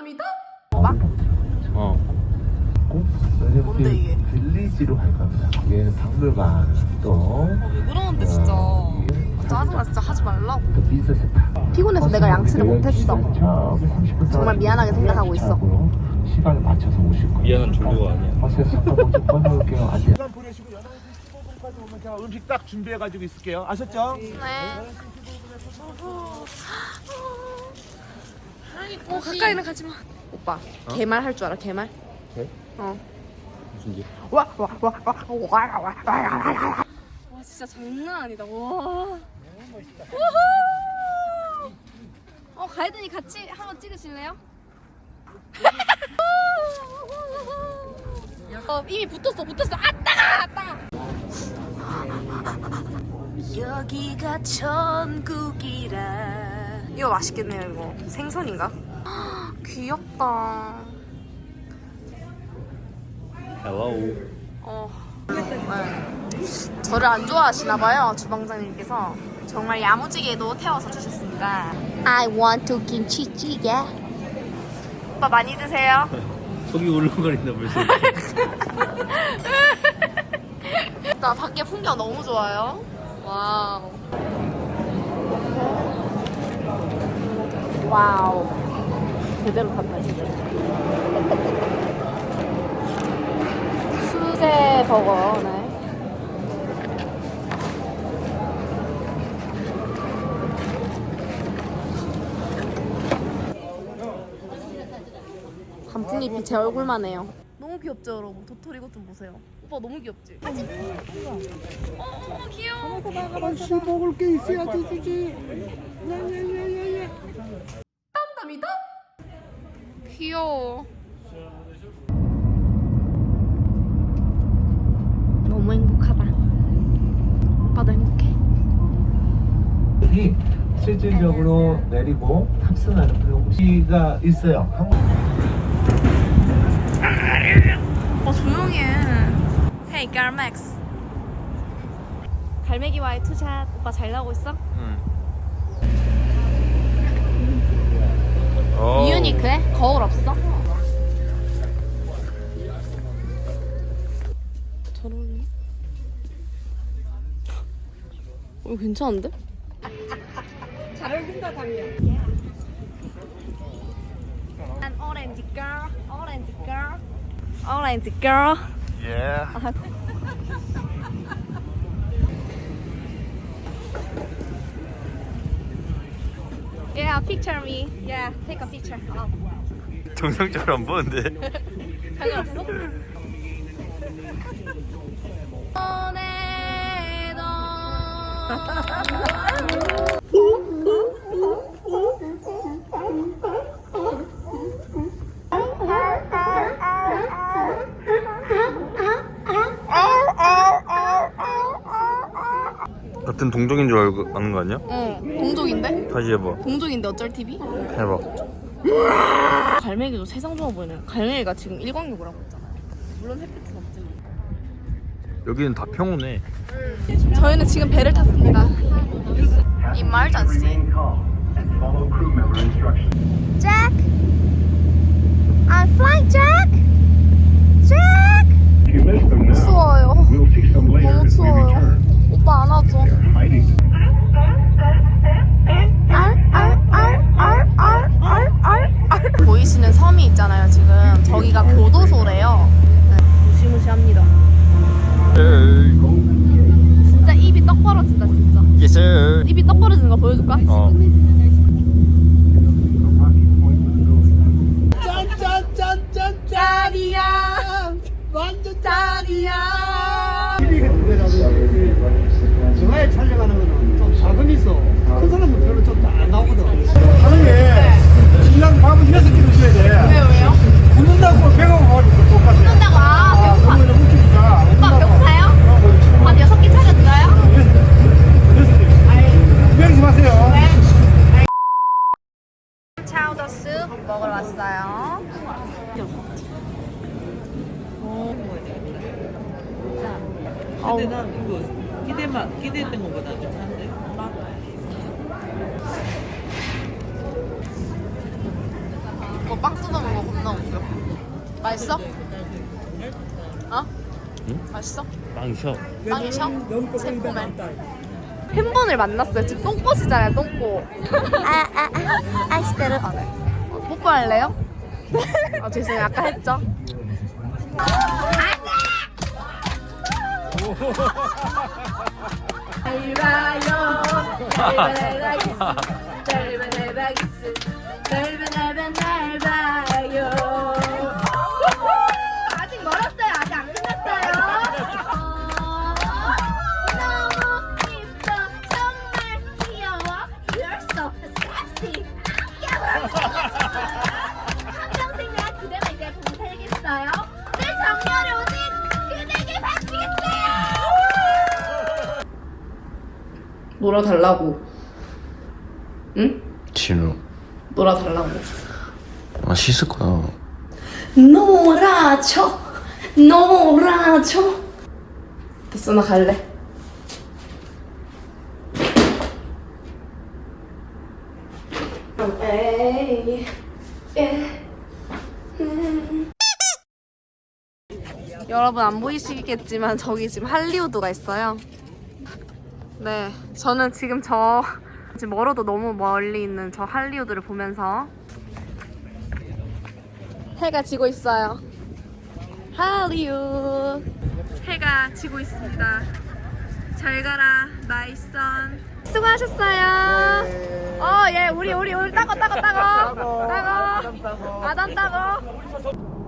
땀땀이다? 어. 뭔데, 이게? 빌리지로 갈 겁니다. 얘는 박물관 또. 왜 그러는데 진짜 어, 이게 짜증나 진짜 하지 말라고 또 비서스타. 피곤해서 내가 양치를 못했어 정말 미안하게 생각하고 있어. 시간을 맞춰서 오실 거예요. 미안한 정도가 아니야. 버스에서 잠깐 먼저 꺼내올게요. 안 돼요. 시간 보내시고 11시 15분까지 오면 제가 음식 딱 준비해가지고 있을게요. 아셨죠? 네 어, 가까이는 가지 마 오빠 개말 할 줄 알아 개말? 개? 어 무슨 일? 와 진짜 장난 아니다. 와. 우후! 어 가이드님 같이 한번 찍으실래요? 어 이미 붙었어 붙었어 아 따가 따가. 여기가 천국이라. 이거 맛있겠네요 이거 생선인가? 귀엽다. 헬로우. 어. 네. 저를 안 좋아하시나 봐요 주방장님께서 정말 야무지게도 태워서 주셨습니다. I want to 김치찌개. 오빠 많이 드세요. 속이 울렁거린다 벌써. 나 밖에 풍경 너무 좋아요. 와우. 와우. 제대로 탔다 진짜. 수제 버거 네. 단풍잎이 제 얼굴만 해요. 너무 귀엽죠, 여러분? 도토리 이것 좀 보세요. 오빠 너무 귀엽지? 어, 어, 귀여워. 아씨 먹을 게 있어야지 주지. 땀땀이다? 귀여워. 너무 행복하다. 오빠도 행복해? 이 실질적으로 내리고 탑승하는 그런 곳이가 있어요. 한국 어 조용히 해. Hey, Garmax. 갈매기와의 투샷 오빠 잘 나오고 있어? 응. 어. 유니크해? 거울 없어? 잘 어울리네. 어, 괜찮은데? 잘 어울린다, 당연. An orange girl, orange girl, orange girl. 예. Yeah, picture me. Yeah, take a picture. 어. 정상적으로 안 보는데. 상관없어? 같은 동족인 줄 알고 아는 거 아니야? 어, 동족인데? 다시 해봐. 동족인데 어쩔 TV? 해봐. 갈매기도 세상 좋아 보이네. 갈매기가 지금 일광욕을 하고 있잖아. 물론 햇빛은 없지만. 여기는 다 평온해. 저희는 지금 배를 탔습니다. Emergency. Jack, I'm flying, Jack. Jack. 거 보여줄까? 어. 짠짠짠짠 짱이야. 완전 짱이야. 영화에 촬영하는 거는 좀 자금 있어. 큰 사람은 별로 좀안 나오거든. 하는 게 신랑 밥은 여섯 끼 드셔야 돼. 왜요 왜요? 굶는다고 배가. 굶는다고 아 아, 배고파. 그러면 웃기니까. 오빠 배고파요? 밥 여섯 개 차려 드려요? 여섯 개. 기다리지 마세요. 차우더 숲 먹으러 왔어요. 근데 난 이거 기대만 기대했던 것보다 좀 한데. 이거 빵 뜯어 먹어 겁나 웃겨. 맛있어? 어? 응? 맛있어? 빵 셔. 빵이 셔? 새콤해. 팬분을 만났어요. 지금 똥꼬시잖아요, 똥꼬. 아, 아, 아, 아이스테르. 아, 네. 어, 뽀뽀할래요? 아, 죄송해요. 아까 했죠? 알바요. 알바라기스. 알바라기스. 알바라바 알바 놀아달라고. 응? 진우. 놀아달라고. 아 씻을 거야. 놀아줘. 놀아줘. 됐어, 나 갈래. 에이. 음. 여러분 안 보이시겠지만 저기 지금 할리우드가 있어요. 네, 저는 지금 저 지금 멀어도 너무 멀리 있는 저 할리우드를 보면서 해가 지고 있어요. 할리우드 해가 지고 있습니다. 잘 가라 마이 선. 수고하셨어요. 어, 예, 우리 우리 우리 따고 따고 따고 따고 아담 따고.